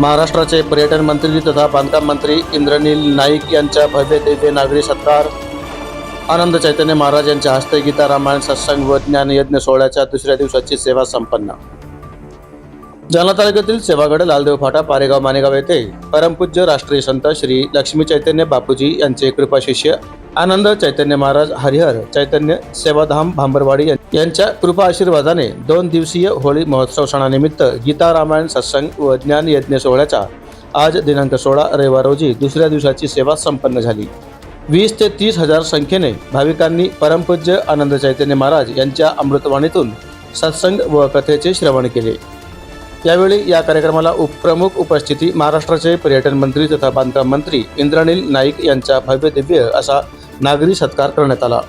महाराष्ट्राचे पर्यटन मंत्री तथा बांधकाम मंत्री इंद्रनील नाईक यांच्या भव्य दिव्य नागरी सत्कार. आनंद चैतन्य महाराज यांच्या हस्ते गीता रामायण सत्संग व ज्ञानयज्ञ सोहळ्याच्या दुसऱ्या दिवसाची सेवा संपन्न. जालना तालुक्यातील सेवागड लालदेव फाटा पारेगाव मानेगाव येथे परमपूज्य राष्ट्रीय संत श्री लक्ष्मी चैतन्य बापूजी यांचे कृपा शिष्य आनंद चैतन्य महाराज हरिहर चैतन्य सेवाधाम भांबरवाडी यांच्या कृपा आशीर्वादाने दोन दिवसीय होळी महोत्सव सणानिमित्त गीता रामायण सत्संग व ज्ञान यज्ञ सोहळ्याचा आज दिनांक सोळा रविवार रोजी दुसऱ्या दिवसाची सेवा संपन्न झाली. वीस ते तीस हजार संख्येने भाविकांनी परमपूज्य आनंद चैतन्य महाराज यांच्या अमृतवाणीतून सत्संग व कथेचे श्रवण केले. यावेळी या कार्यक्रमाला उपप्रमुख उपस्थिती महाराष्ट्राचे पर्यटन मंत्री तथा बांधकाम मंत्री इंद्रनील नाईक यांचा भव्य दिव्य असा नागरी सत्कार करण्यात आला.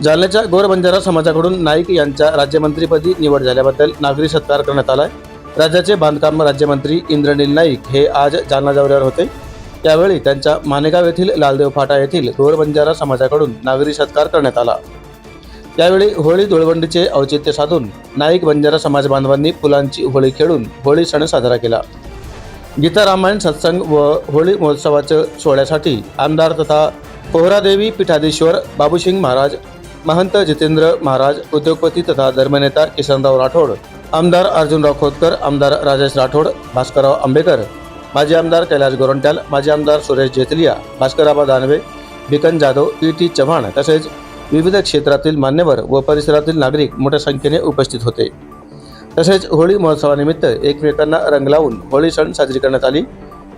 जालन्याच्या गोरबंजारा समाजाकडून नाईक यांच्या राज्यमंत्रीपदी निवड झाल्याबद्दल नागरी सत्कार करण्यात आलाय. राज्याचे बांधकाम राज्यमंत्री इंद्रनील नाईक हे आज जालना दौऱ्यावर होते. त्यावेळी त्यांच्या मानेगाव येथील लालदेव फाटा येथील गोर बंजारा समाजाकडून नागरी सत्कार करण्यात आला. त्यावेळी होळी धुळवंडीचे औचित्य साधून नाईक बंजारा समाज बांधवांनी फुलांची होळी खेळून होळी सण साजरा केला. गीता रामायण सत्संग व होळी महोत्सवाच्या सोहळ्यासाठी आमदार तथा पोहरादेवी पीठाधीश्वर बाबूसिंग महाराज महंत जितेंद्र महाराज उद्योगपती तथा धर्मनेता किसनराव राठोड आमदार अर्जुनराव खोतकर आमदार राजेश राठोड भास्करराव आंबेकर. माजी आमदार कैलास गोरंट्याल माजी आमदार सुरेश जेतलिया भास्कराबा दानवे भिकन जाधव ई टी चव्हाण तसेच विविध क्षेत्रातील मान्यवर व परिसरातील नागरिक मोठ्या संख्येने उपस्थित होते. तसेच होळी महोत्सवानिमित्त एकमेकांना रंग लावून होळी सण साजरी करण्यात आली.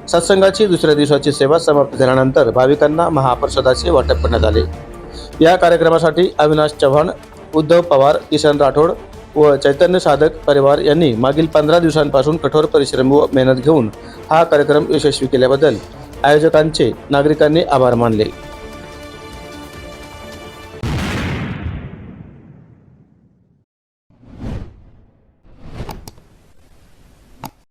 सत्संगाची दुसऱ्या दिवसाची सेवा समाप्त झाल्यानंतर भाविकांना महाप्रसादाचे वाटप करण्यात आले. या कार्यक्रमासाठी अविनाश चव्हाण उद्धव पवार किसन राठोड व चैतन्य साधक परिवार यांनी मागील पंधरा दिवसांपासून कठोर परिश्रम व मेहनत घेऊन हा कार्यक्रम यशस्वी केल्याबद्दल आयोजकांचे नागरिकांनी आभार मानले.